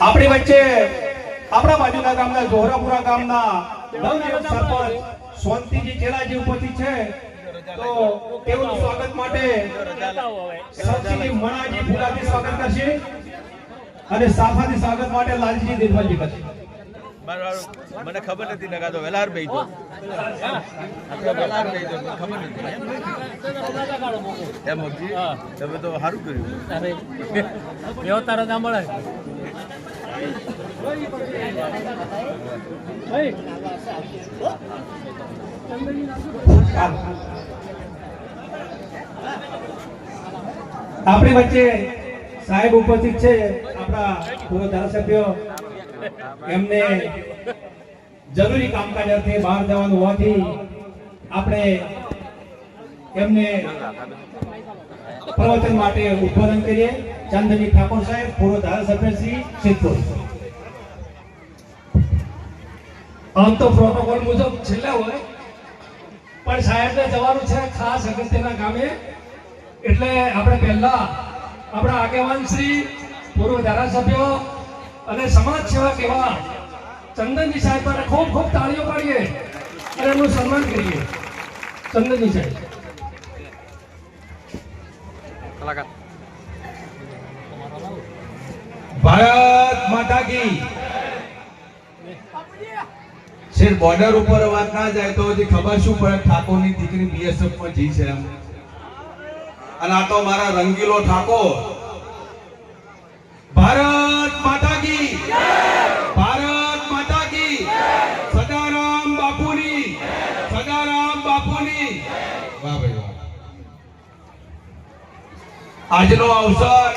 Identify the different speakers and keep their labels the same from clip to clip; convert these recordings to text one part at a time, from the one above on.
Speaker 1: આપણી વચ્ચે આપણા બાજુના ગામના જોહરાપુરા ગામના શાંતિજી ચેલાજી ઉપસ્થિત છે. તો તેઓનું સ્વાગત માટે મણાજી ફુલાથી સ્વાગત કરશે અને સાફાથી સ્વાગત માટે લાલજી દેવજી કરશે.
Speaker 2: મને ખબર નથી નગાતો વેલાર ભાઈ તો વેલાર ખબર નથી. એમ મોગજી તમે તો સારું કર્યું.
Speaker 3: મળે.
Speaker 1: આપણી વચ્ચે સાહેબ ઉપસ્થિત છે આપણા પૂર્વ ધારાસભ્ય એમને જરૂરી કામકાજ અર્થે બહાર જવાનું હોવાથી આપણે એમને પ્રવચન માટે ઉદબોધન કરીએ. ચંદજી ઠાકોર સાહેબ, પૂર્વ ધારાસભ્ય સિદ્ધપુર. આમ તો પ્રોટોકોલ મુજબ છેલ્લે હોય, પણ સાહેબને જવાનું છે ખાસ અગત્યના ગામે એટલે આપણે પહેલા આપણા આગેવાન શ્રી, પૂર્વ ધારાસભ્યો અને સમાજ સેવા કેવા ચંદનજી સાહેબ માટે ખૂબ ખૂબ તાળીઓ પાડીએ અને એમનું સન્માન કરીએ. ચંદનજી સાહેબ.
Speaker 4: ભારત માતા કી. શેર બોર્ડર ઉપર વાત ના જાય તો હજી ખબર શું પડે? ઠાકોરની દીકરી બીએસએફમાં જી છે એમ. અને આ તો મારા રંગીલો ઠાકોર. ભારત માતા કી ભારત માતા કી સદારામ બાપુની સદારામ બાપુની વાહ ભાઈ વાહ આજનો અવસર,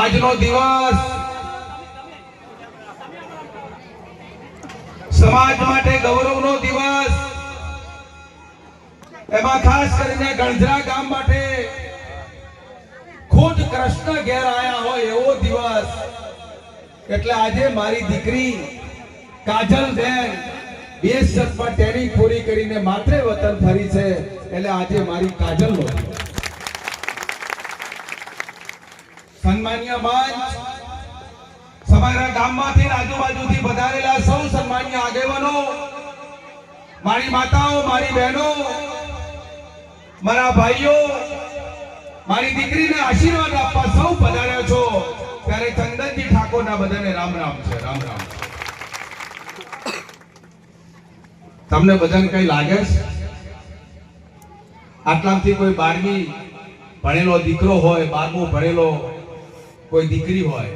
Speaker 4: આજનો દિવસ સમાજ માટે ગૌરવનો દિવસ. એમાં ખાસ કરીને ગણધરા ગામ માટે ખુદ કૃષ્ણ ઘેર આયા હોય એવો દિવસ. એટલે આજે મારી દીકરી કાજલ બેન બે શરફ ટ્રેનિંગ પૂરી કરીને માત્ર વતન ફરી છે. એટલે આજે મારી કાજલ નો દિવસ સન્માન્ય મંચ સમગ્ર ગામમાંથી આજુબાજુથી વધારેલા સૌ સન્માન્ય આગેવાનો, મારી માતાઓ, મારી બહેનો, મારા ભાઈઓ, મારી દીકરીને આશીર્વાદ આપવા સૌ પધાર્યા છો. ત્યારે ચંદનજી ઠાકોરના બધાને રામ રામ છે, રામ રામ. તમને બધાને કઈ લાગે છે? આટલાથી કોઈ બારમી ભણેલો દીકરો હોય, બારમું ભણેલો કોઈ દીકરી હોય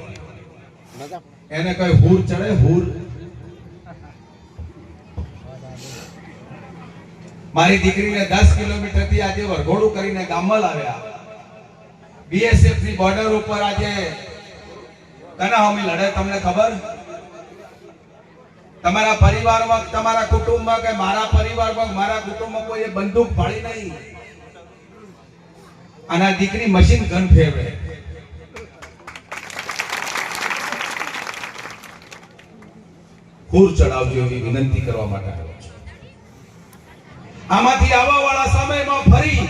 Speaker 4: એને કઈ હુર ચડે? હુર. મારી દીકરીને દસ કિલોમીટરથી આજે વરઘોડું કરીને ગામમાં લાવ્યા. બીએસએફની બોર્ડર ઉપર આજે કના હોમી લડે તમને ખબર? તમારા પરિવારમાં તમારા કુટુંબમાં કે મારા પરિવારમાં મારા કુટુંબમાં કોઈ બંદૂક ફાળી નહીં. અને દીકરી મશીન ગન ફેરવે. હુર ચડાવજો એવી વિનંતી કરવા માટે આવ્યો છું. આમાંથી આવવા વાળા સમયમાં ફરી,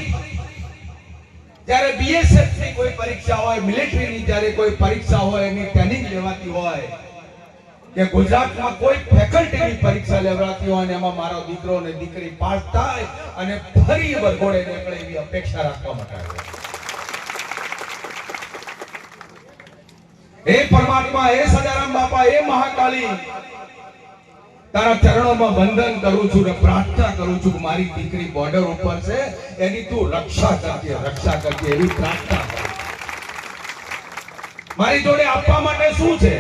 Speaker 4: જ્યારે બીએસએફની કોઈ પરીક્ષા હોય મિલિટરી ની જ્યારે કોઈ પરીક્ષા હોય, એની ટ્રેનિંગ લેવાતી હોય, કે ગુજરાતમાં કોઈ ફેકલ્ટીની પરીક્ષા લેવાતી હોય અને એમાં મારો દીકરો અને દીકરી પાસ થાય અને ફરી વરઘોડે નીકળે એવી અપેક્ષા રાખવા માટે આવ્યો હે પરમાત્મા હે સદારામ બાપા હે મહાકાળી તારા ચરણોમાં વંદન કરું છું ને પ્રાર્થના કરું છું મારી દીકરી બોર્ડર ઉપર છે, એની તું રક્ષા કરજે રક્ષા કરજે એવી પ્રાર્થના મારી જોડે આપવા માટે શું છે?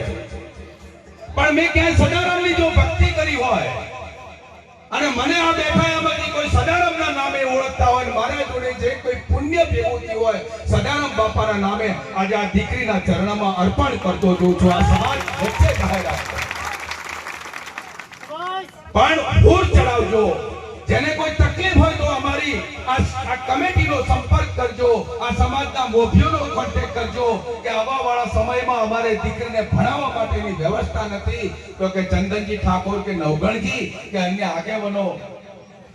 Speaker 4: પણ મેં ક્યાંય સદારામની જો ભક્તિ કરી હોય, અને મને આ બેઠા એમાંથી કોઈ સદારામના નામે ઓળખતા હોય મારા જોડે જે કોઈ પુણ્ય ભેગું હોય, સદારામ બાપાના નામે આજે આ દીકરીના ચરણમાં અર્પણ કરતો જોઉં છું. આ સમાજ વચ્ચે જાહેરાત. પણ ભૂર ચડાવજો. જેને કોઈ તકલીફ હોય તો અમારી આ કમિટીનો સંપર્ક કરજો. આ સમાજના મોભીઓનો કોન્ટેક્ટ કરજો કે આવા વાળા સમયમાં અમારે દીકરીને ભણાવવા માટેની વ્યવસ્થા નથી. તો કે ચંદનજી ઠાકોર કે નવગણજી કે અન્ય આગેવાનો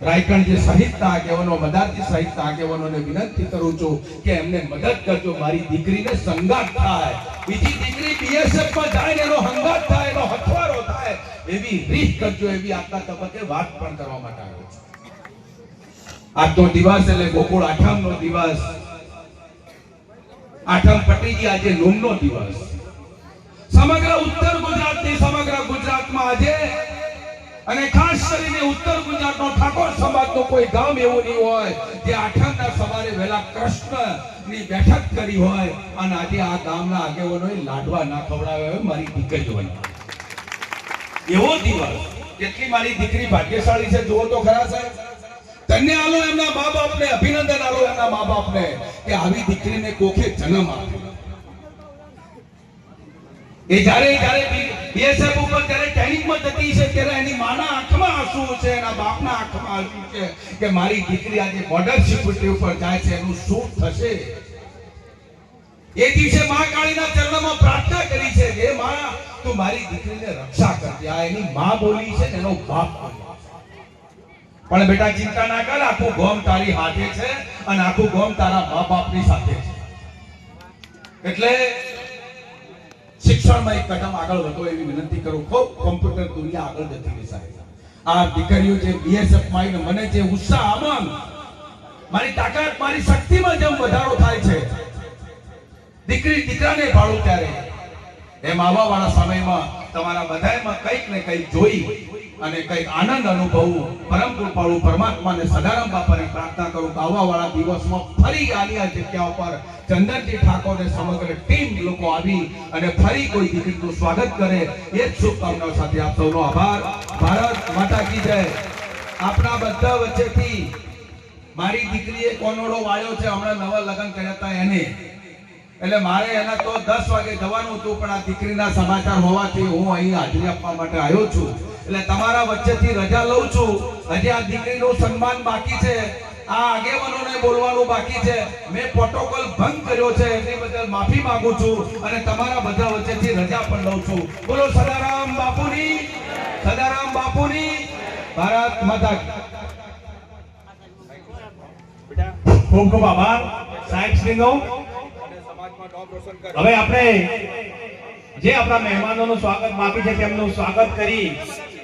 Speaker 4: રાયકણજી સહિતના આગેવાનો, મદારજી સહિતના આગેવાનોને વિનંતી કરું છું કે એમને મદદ કરજો. મારી દીકરીને સંગાત થાય. બીજી દીકરી બીએસએફમાં જાય એનો હંગાત થાય, એનો થાય એવી રીત કરજો, એવી આજના તબક્કે વાત પણ કરવા માટે આવ્યો છું. આજનો દિવસ એટલે ગોકુળ આઠમનો દિવસ. આઠમ પટી આજે નોમનો દિવસ. સમગ્ર ઉત્તર ગુજરાતની સમગ્ર ગુજરાતમાં આજે અને ખાસ કરીને ઉત્તર ગુજરાતનો ઠાકોર સમાજનો કોઈ ગામ એવું નહીં હોય, જે આઠમના સવારે વહેલા કૃષ્ણની બેઠક કરી હોય અને આજે આ ગામના આગેવાનોએ લાડવા ના ખવડાવ્યા હોય, મારી દીકરીઓને. એવો દિવસ કેટલી મારી દીકરી ભાગ્યશાળી છે, જુઓ તો ખરા સાહેબ. ધન્ય આલો એમના મા બાપને અભિનંદન આલો એમના મા બાપને કે આવી દીકરીને કોખે જન્મ આપ્યો. એ જ્યારે જ્યારે બીએસએફ ઉપર જ્યારે ટ્રેનિંગમાં જતી છે, ત્યારે એની માના આંખમાં આંસુ છે, એના બાપના આંખમાં આંસુ છે કે મારી દીકરી આજે બોર્ડર સિક્યુરિટી ઉપર જાય છે, એનું શું થશે? એ દિવસે મા કાળીના ચરણમાં પ્રાર્થના કરી છે હે મા, તું મારી દીકરીને રક્ષા કરજે. આ એની મા બોલી છે ને એનો બાપ પણ બેટા, ચિંતા ના કર, આખું ગોમ તારી હાથે છે અને આખું ગોમ તારા મા બાપની સાથે છે. એટલે શિક્ષણમાં એક કદમ આગળ વધો એવી વિનંતી કરું. ખૂબ કોમ્પ્યુટર દુનિયા આગળ જતી રહી સાહેબ. આ દીકરીઓ જે બીએસએફમાં મને જે ઉત્સાહ આમાં મારી તાકાત, મારી શક્તિમાં જેમ વધારો થાય છે દીકરી, દીકરાને ભાળું ત્યારે. એમ આવવા વાળા સમયમાં તમારા બધાયમાં કંઈક ને કંઈક જોઈ અને કંઈક આનંદ અનુભવું, પરમ કૃપાળુ પરમાત્માને સદારામ બાપાને પ્રાર્થના કરું કે આવવા વાળા દિવસમાં ફરી આની જગ્યા ઉપર ચંદનજી ઠાકોર ને સમગ્ર ટીમ લોકો આવી અને ફરી કોઈ દીકરીનું સ્વાગત કરે. એ જ શુભકામનાઓ સાથે આપ સૌનો આભાર. ભારત માતા કી જય. આપણા બધા વચ્ચેથી મારી દીકરીએ કોનોડો વાળ્યો છે. હમણાં નવા લગ્ન કર્યા હતા એને. એટલે મારે એના તો દસ વાગે જવાનું હતું, પણ આ દીકરીના સમાચાર હોવાથી હું અહીં હાજરી આપવા માટે આવ્યો છું. એટલે તમારા વચ્ચેથી રજા લઉં છું. હજી આ દીકરીનું સન્માન બાકી છે. આ આગેવાનોને બોલવાનું બાકી છે. મેં પ્રોટોકોલ ભંગ કર્યો છે. એની બદલ માફી માંગુ છું અને તમારા બધા વચ્ચેથી રજા પણ લઉં છું. બોલો, સદારામ બાપુની સદારામ બાપુની ભારત માતા.
Speaker 5: ખૂબ ખૂબ આભાર. સાહેબ શ્રીનો હવે આપણે જે આપણા મહેમાનોનું સ્વાગત માપી છે તેમનું સ્વાગત કરી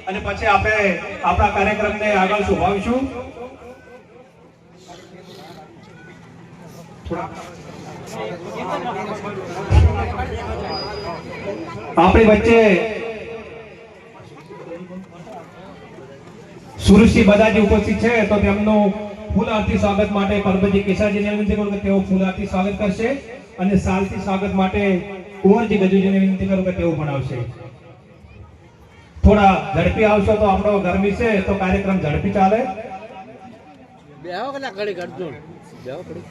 Speaker 5: અને પછી આપણે આપણા કાર્યક્રમને આગળ શુભાવીશું. આપણી વચ્ચે સુરજસિંહ બધાજી ઉપસ્થિત છે, તો તેમનું ફૂલ આરતી સ્વાગત માટે પરબતજી કેસાજીને વિનંતી કરું કે તેઓ ફૂલ આરતી સ્વાગત કરશે. અને સાલથી સ્વાગત માટે કુંવરજી ગજુજીને વિનંતી કરું કે તેઓ પણ આવશે. થોડા ઝડપી આવશો તો આપણો ગરમી છે તો કાર્યક્રમ ઝડપી ચાલે.
Speaker 3: બે આવો કલાક ઘડી કરજો બે આવો ઘડી